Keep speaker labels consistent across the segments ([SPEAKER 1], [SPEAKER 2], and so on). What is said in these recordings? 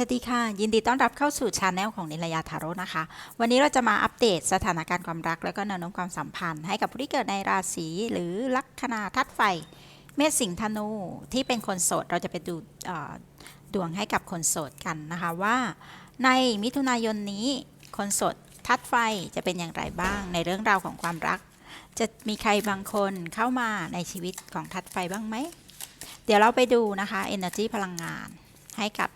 [SPEAKER 1] สวัสดีค่ะ ยินดีต้อนรับเข้าสู่ช anel ของนิลยาทาโร่นะคะ วันนี้เราจะมาอัปเดตสถานการณ์ความรัก และก็แนวโน้มความสัมพันธ์ ให้กับผู้ที่เกิดในราศีหรือลัคนาทัดไฟ เมษสิงห์ธนูที่เป็นคนโสดเราจะไปดูดวงให้กับคนโสดกันนะคะว่า ในมิถุนายนนี้คนโสดทัดไฟจะเป็นอย่างไรบ้าง ในเรื่องราวของความรัก จะมีใครบางคนเข้ามาในชีวิตของทัดไฟบ้างไหมเดี๋ยวเราไปดูนะคะ energy พลังงานให้กับ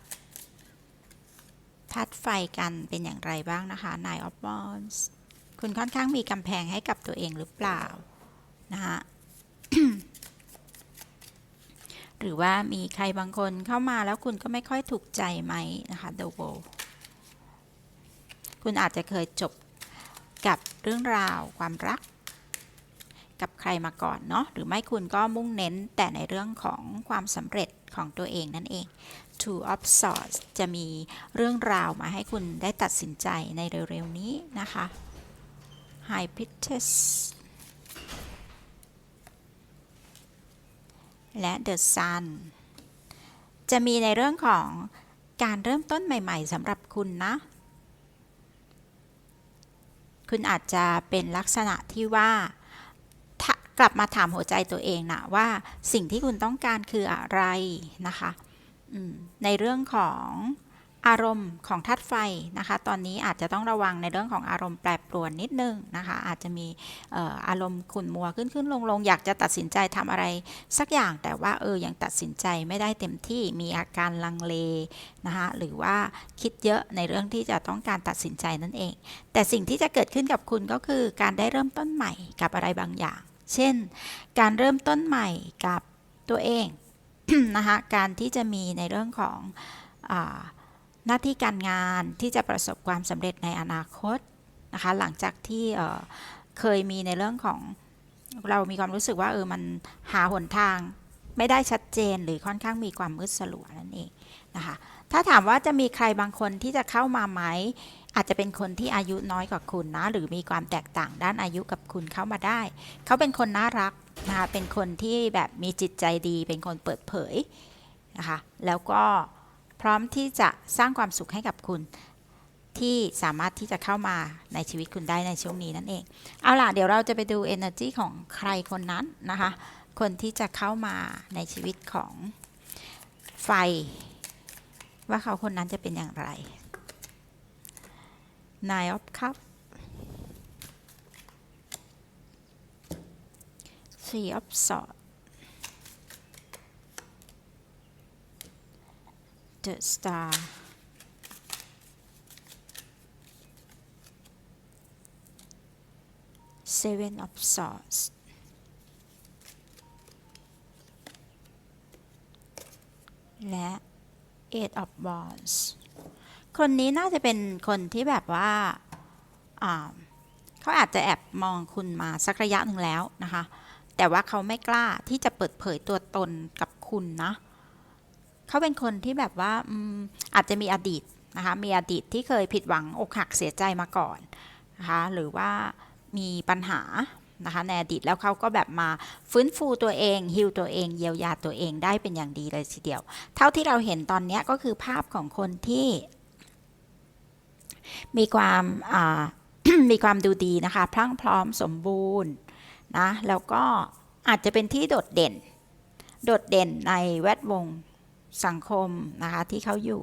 [SPEAKER 1] ธาตุไฟกันเป็นอย่างไรบ้างนะคะ Nine of Wands คุณค่อนข้างมีกำแพงให้กับตัวเองหรือเปล่านะคะหรือว่ามีใครบางคนเข้ามาแล้วคุณก็ไม่ค่อยถูกใจไหมนะคะ The World คุณอาจจะเคยจบกับเรื่องราวความรัก กับใครมาก่อนเนาะหรือไม่คุณก็มุ่งเน้นแต่ในเรื่องของความสำเร็จของตัวเองนั่นเอง Two of Swords จะมีเรื่องราวมาให้คุณได้ตัดสินใจในเร็วๆนี้นะคะ High Priestess และ The Sun จะมีในเรื่องของการเริ่มต้นใหม่ ๆสำหรับคุณนะ คุณอาจจะเป็นลักษณะที่ว่ากลับมาถามหัวใจตัวเองนะว่าสิ่งที่คุณต้องการคืออะไรนะคะ ในเรื่องของอารมณ์ของธาตุไฟนะคะ ตอนนี้อาจจะต้องระวังในเรื่องของอารมณ์แปรปรวนนิดนึงนะคะ อาจจะมีอารมณ์ขุ่นมัวขึ้นขึ้นลงลงอยากจะตัดสินใจทำอะไร สักอย่างแต่ว่าเออยังตัดสินใจไม่ได้เต็มที่มีอาการลังเลนะคะหรือว่าคิดเยอะในเรื่องที่จะต้องการตัดสินใจนั่นเอง แต่สิ่งที่จะเกิดขึ้นกับคุณก็คือการได้เริ่มต้นใหม่กับอะไรบางอย่าง เช่น การเริ่มต้นใหม่กับตัวเอง นะคะการที่จะมีในเรื่องของอหน้าที่การงานที่จะประสบความสำเร็จในอนาคตนะคะหลังจากที่เคยมีในเรื่องของเรามีความรู้สึกว่าเออมันหาหนทางไม่ได้ชัดเจนหรือค่อนข้างมีความมืดสลัวนั่นเองนะคะถ้าถามว่าจะมีใครบางคนที่จะเข้ามาไหม อาจจะเป็นคนที่อายุน้อยกว่าคุณนะ หรือมีความแตกต่างด้านอายุกับคุณเข้ามาได้ เขาเป็นคนน่ารักนะคะเป็นคนที่แบบมีจิตใจดี เป็นคนเปิดเผยนะคะแล้วก็พร้อมที่จะสร้างความสุขให้กับคุณที่สามารถที่จะเข้ามาในชีวิตคุณได้ในช่วงนี้นั่นเอง เอาล่ะ เดี๋ยวเราจะไปดู energy ของใครคนนั้นนะคะ คนที่จะเข้ามาในชีวิตของไฟ ว่าเขาคนนั้นจะเป็นอย่างไร Nine of Cups Three of sword The Star Seven of Swords และ Eight of Wands คนนี้น่าจะเป็นคนที่แบบว่าเขาอาจจะแอบมองคุณมาสักระยะหนึ่งแล้วนะคะ แต่ว่าเขาไม่กล้าที่จะเปิดเผยตัวตนกับคุณนะเขาเป็นคนที่แบบว่าอาจจะมีอดีตนะคะมีอดีตที่เคยผิดหวังอกหักเสียใจมาก่อนนะคะหรือว่ามีปัญหานะคะในอดีตแล้วเขาก็แบบมาฟื้นฟูตัวเองฮิวตัวเอง เยียวยาตัวเองได้เป็นอย่างดีเลยทีเดียว เท่าที่เราเห็นตอนนี้ก็คือภาพของคนที่ มีความมีความดูดีนะคะพรั่งพร้อมสมบูรณ์นะแล้วก็อาจจะเป็นที่โดดเด่น โดดเด่นในแวดวงสังคมนะคะที่เขาอยู่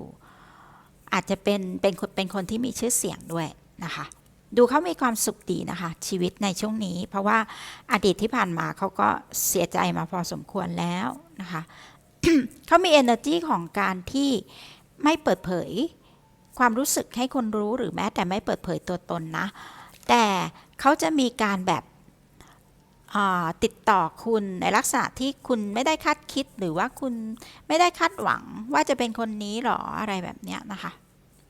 [SPEAKER 1] อาจจะเป็นเป็นคนเป็นคนที่มีชื่อเสียงด้วยนะคะ ดูเขามีความสุขดีนะคะ ชีวิตในช่วงนี้ เพราะว่าอดีตที่ผ่านมาเขาก็เสียใจมาพอสมควรแล้วนะคะเขามี energy ของการที่ไม่เปิดเผย ความรู้สึกให้คนรู้หรือแม้แต่ไม่เปิดเผยตัวตนนะ แต่เขาจะมีการแบบติดต่อคุณในลักษณะที่คุณไม่ได้คาดคิดหรือว่าคุณไม่ได้คาดหวังว่าจะเป็นคนนี้หรออะไรแบบเนี้ยนะคะ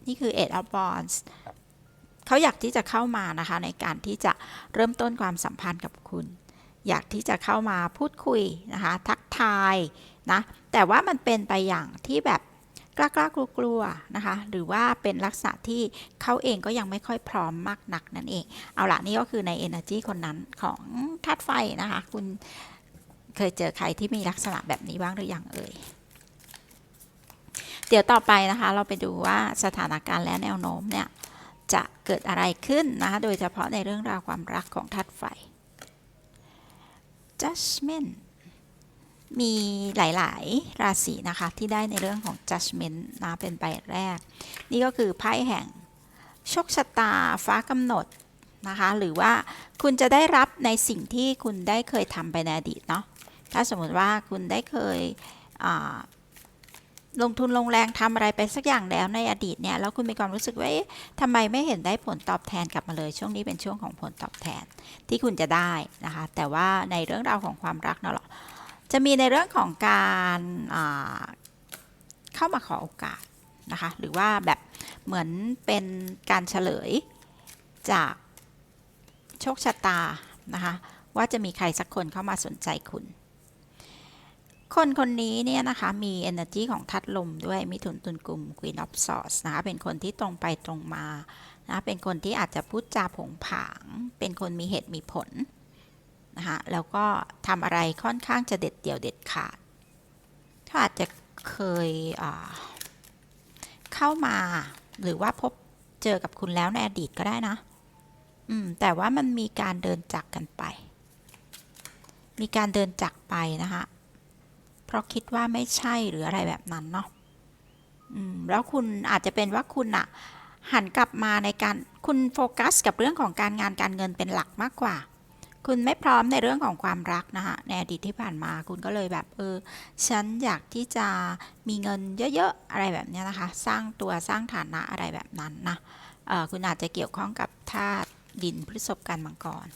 [SPEAKER 1] นี่คือ Eight of Wands เขาอยากที่จะเข้ามานะคะ ในการที่จะเริ่มต้นความสัมพันธ์กับคุณ อยากที่จะเข้ามาพูดคุยนะคะ ทักทายนะ แต่ว่ามันเป็นไปอย่างที่แบบ กล้ากล้ากลัวกลัวๆนะคะ หรือว่าเป็นลักษณะที่เขาเองก็ยังไม่ค่อยพร้อมมากนักนั่นเอง เอาละนี่ก็คือใน Energy คนนั้นของธาตุไฟนะคะ คุณเคยเจอใครที่มีลักษณะแบบนี้บ้างหรือยังเอ่ยเดี๋ยวต่อไปนะคะ เราไปดูว่าสถานการณ์และแนวโน้มเนี่ย จะเกิดอะไรขึ้นนะคะ โดยเฉพาะในเรื่องราวความรักของทัดไฟ judgment มีหลาย ๆ ราศีนะคะ ที่ได้ในเรื่องของ judgment นะเป็นใบแรก นี่ก็คือไพ่แห่งโชคชะตาฟ้ากำหนดนะคะ หรือว่าคุณจะได้รับในสิ่งที่คุณได้เคยทำไปในอดีตเนาะถ้าสมมติว่าคุณได้เคยลงทุนลงแรงทำอะไรไปสักอย่างแล้วในอดีตเนี่ยแล้วคุณมีความรู้สึกว่าทำไมไม่เห็นได้ผลตอบแทนกลับมาเลย ช่วงนี้เป็นช่วงของผลตอบแทนที่คุณจะได้นะคะ แต่ว่าในเรื่องราวของความรักเนาะหรอ จะมีในเรื่องของการเข้ามาขอโอกาสนะคะหรือว่าแบบเหมือนเป็นการเฉลยจากโชคชะตานะคะว่าจะมีใครสักคนเข้ามาสนใจคุณ คนคนนี้เนี่ยนะคะมี energy ของทัดลมด้วยมิถุนตุนกลุ่ม Queen of Swords นะคะเป็นคนที่ตรงไปตรงมานะเป็นคนที่อาจจะพูดจาผงผาง เป็นคนมีเหตุมีผล นะคะแล้วก็ทำอะไรค่อนข้างจะเด็ดเดี่ยวเด็ดขาดเขาอาจจะเคยเข้ามาหรือว่าพบเจอกับคุณแล้วในอดีตก็ได้นะ อืม แต่ว่ามันมีการเดินจากกันไป มีการเดินจากไปนะคะเพราะคิดว่าไม่ใช่หรืออะไรแบบนั้นเนาะ อืม แล้วคุณอาจจะเป็นว่าคุณอะหันกลับมาในการคุณโฟกัสกับเรื่องของการงานการเงินเป็นหลักมากกว่า คุณไม่พร้อมในเรื่องของความรักนะคะในอดีตที่ผ่านมาคุณก็เลยแบบเออฉันอยากที่จะมีเงินเยอะๆอะไรแบบนี้นะคะ สร้างตัวสร้างฐานะอะไรแบบนั้นนะออคุณอาจจะเกี่ยวข้องกับธาตุดินพฤษภกันมังกร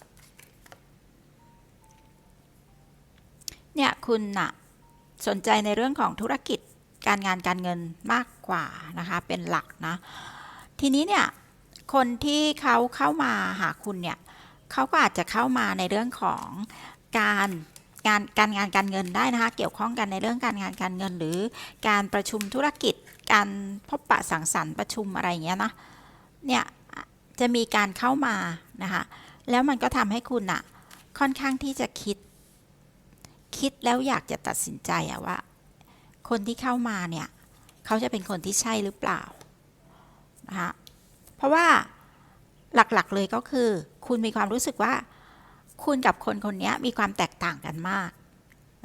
[SPEAKER 1] เนี่ยคุณน่ะสนใจในเรื่องของธุรกิจการงานการเงินมากกว่านะคะเป็นหลักนะทีนี้เนี่ยคนที่เขาเข้ามาหาคุณเนี่ยเขาก็อาจจะเข้ามาในเรื่องของการงานการงานการเงินได้นะคะ เกี่ยวข้องกันในเรื่องการงานการเงิน หรือการประชุมธุรกิจ การพบปะสังสรรค์ประชุมอะไรอย่างเงี้ยนะเนี่ยจะมีการเข้ามานะคะแล้วมันก็ทำให้คุณอะค่อนข้างที่จะคิด คิดแล้วอยากจะตัดสินใจอะว่า คนที่เข้ามาเนี่ย เขาจะเป็นคนที่ใช่หรือเปล่านะคะเพราะว่า หลักๆเลยก็คือ คุณมีความรู้สึกว่า คุณกับคนคนนี้มีความแตกต่างกันมาก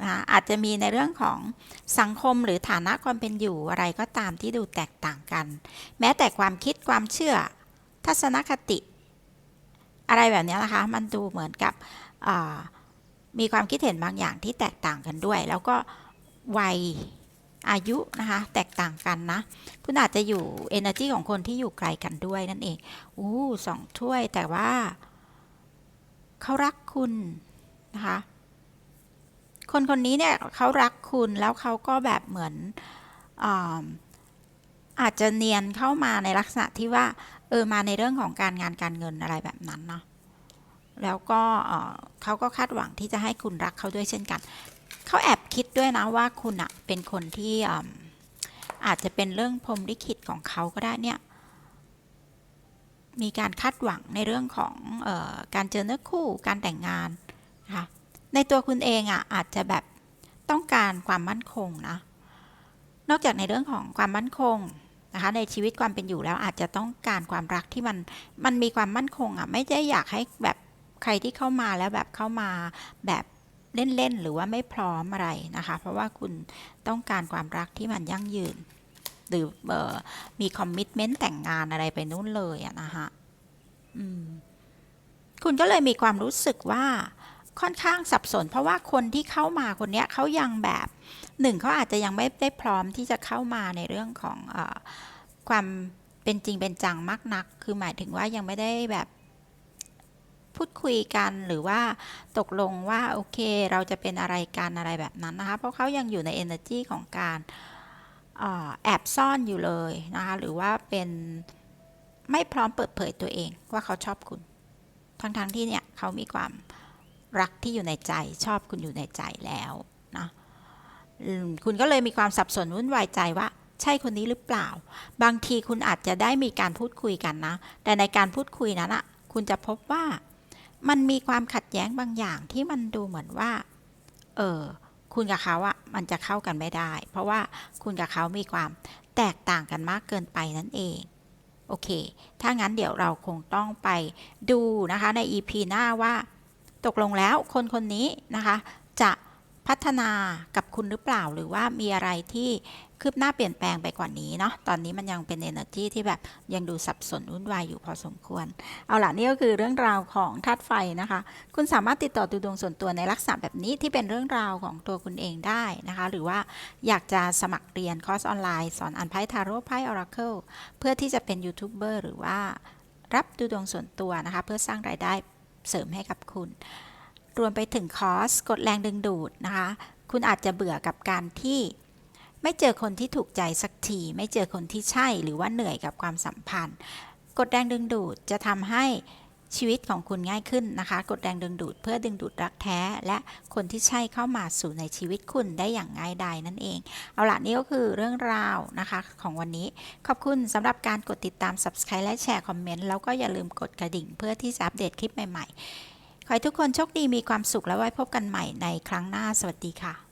[SPEAKER 1] นะอาจจะมีในเรื่องของสังคมหรือฐานะความเป็นอยู่อะไรก็ตามที่ดูแตกต่างกัน แม้แต่ความคิดความเชื่อ ทัศนคติ อะไรแบบนี้นะคะ มันดูเหมือนกับมีความคิดเห็นบางอย่างที่แตกต่างกันด้วย แล้วก็วัย อายุนะคะแตกต่างกันนะ คุณอาจจะอยู่ energy ของคนที่อยู่ไกลกันด้วยนั่นเองอู้สองถ้วยแต่ว่าเขารักคุณนะคะคนคนนี้เนี่ยเขารักคุณแล้วเขาก็แบบเหมือนอาอาจจะเนียนเข้ามาในลักษณะที่ว่าเออมาในเรื่องของการงานการเงินอะไรแบบนั้นเนาะแล้วก็เอ่อเขาก็คาดหวังที่จะให้คุณรักเขาด้วยเช่นกัน เขาแอบคิดด้วยนะว่าคุณอะเป็นคนที่อาจจะเป็นเรื่องพรมลิขิตของเขาก็ได้เนี่ย มีการคาดหวังในเรื่องของออการเจอเนื้อคู่การแต่งงานนะคะในตัวคุณเองอะอาจจะแบบต้องการความมั่นคงนะ นอกจากในเรื่องของความมั่นคงนะคะในชีวิตความเป็นอยู่แล้วอาจจะต้องการความรักที่มันมันมีความมั่นคงอะไม่ได้อยากให้แบบใครที่เข้ามาแล้วแบบเข้ามาแบบ เล่น ๆ หรือว่าไม่พร้อมอะไรนะคะ เพราะว่าคุณต้องการความรักที่มันยั่งยืน หรือออมีคอมมิชเมนต์แต่งงานอะไรไปนู่นเลยอะนะคะคุณก็เลยมีความรู้สึกว่าค่อนข้างสับสน เพราะว่าคนที่เข้ามาคนเนี้ยเขายังแบบหนึ่งเขาอาจจะยังไม่ได้พร้อมที่จะเข้ามาในเรื่องของอความเป็นจริงเป็นจังมากนัก คือหมายถึงว่ายังไม่ได้แบบ พูดคุยกันหรือว่าตกลงว่าโอเคเราจะเป็นอะไรกันอะไรแบบนั้นนะคะ เพราะเขายังอยู่ใน energy ของการออแอบซ่อนอยู่เลยนะคะหรือว่าเป็นไม่พร้อมเปิดเผยตัวเองว่าเขาชอบคุณ ทั้งๆทที่เนี่ยเขามีความรักที่อยู่ในใจชอบคุณอยู่ในใจแล้วนะคุณก็เลยมีความสับสนวุ่นวายใจว่าใช่คนนี้หรือเปล่า บางทีคุณอาจจะได้มีการพูดคุยกันนะ แต่ในการพูดคุยนั้นอะคุณจะพบว่า มันมีความขัดแย้งบางอย่างที่มันดูเหมือนว่า เออคุณกับเขาอะมันจะเข้ากันไม่ได้ เพราะว่าคุณกับเขามีความแตกต่างกันมากเกินไปนั่นเอง โอเค ถ้างั้นเดี๋ยวเราคงต้องไปดูนะคะใน EP หน้าว่า ตกลงแล้วคนคนนี้นะคะ จะ พัฒนากับคุณหรือเปล่าหรือว่ามีอะไรที่คืบหน้าเปลี่ยนแปลงไปกว่านี้เนาะตอนนี้มันยังเป็น energy ที่แบบยังดูสับสนวุ่นวายอยู่พอสมควร เอาล่ะนี่ก็คือเรื่องราวของธาตุไฟนะคะ คุณสามารถติดต่อดูดวงส่วนตัวในลักษณะแบบนี้ที่เป็นเรื่องราวของตัวคุณเองได้นะคะ หรือว่าอยากจะสมัครเรียนคอร์สออนไลน์สอนอ่านไพ่ทาโร่ไพ่ออราเคิลเพื่อที่จะเป็นยูทูบเบอร์หรือว่ารับดูดวงส่วนตัวนะคะ เพื่อสร้างรายได้เสริมให้กับคุณ รวมไปถึงคอร์สกดแรงดึงดูดนะคะ คุณอาจจะเบื่อกับการที่ไม่เจอคนที่ถูกใจสักที ไม่เจอคนที่ใช่หรือว่าเหนื่อยกับความสัมพันธ์ กดแรงดึงดูดจะทำให้ชีวิตของคุณง่ายขึ้นนะคะ กดแรงดึงดูดเพื่อดึงดูดรักแท้ และคนที่ใช่เข้ามาสู่ในชีวิตคุณได้อย่างง่ายดายนั่นเอง เอาล่ะนี่ก็คือเรื่องราวนะคะของวันนี้ ขอบคุณสำหรับการกดติดตาม subscribe และแชร์คอมเมนต์ แล้วก็อย่าลืมกดกระดิ่ง เพื่อที่จะอัปเดตคลิปใหม่ ๆ ขอให้ทุกคนโชคดีมีความสุขและไว้พบกันใหม่ในครั้งหน้าสวัสดีค่ะ